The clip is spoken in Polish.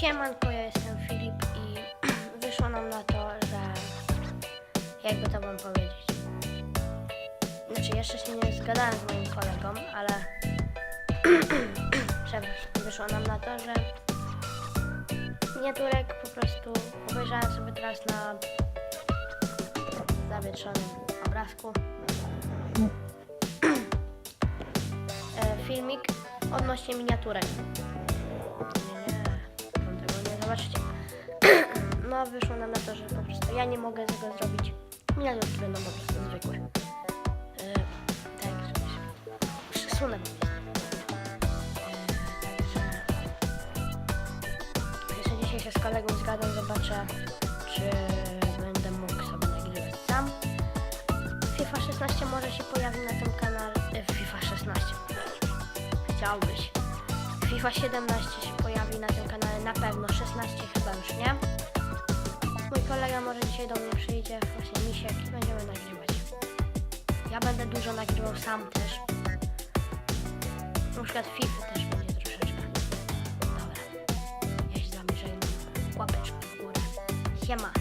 Siemanko, ja jestem Filip i wyszło nam na to, że jakby to wam powiedzieć. Znaczy jeszcze się nie zgadałem z moim kolegą, ale wyszło nam na to, że miniaturek po prostu obejrzałem sobie teraz na zawietrzonym obrazku e, filmik odnośnie miniaturek. Wyszło nam na to, że po prostu ja nie mogę tego zrobić. Miniaturki będą po prostu zwykłe. Yy, tak, przesunę po także jeszcze dzisiaj się z kolegą zgadam, zobaczę czy będę mógł sobie nagrywać sam. FIFA 16 może się pojawi na tym kanale. e, FIFA 16. Chciałbyś. FIFA 17 się pojawi na tym kanale na pewno, 16 chyba już nie. Kolega może dzisiaj do mnie przyjdzie, właśnie Misiek, i będziemy nagrywać. Ja będę dużo nagrywał sam też. Na przykład FIFA też będzie troszeczkę. Dobra. Ja się z. Łapeczkę w górę. Siema.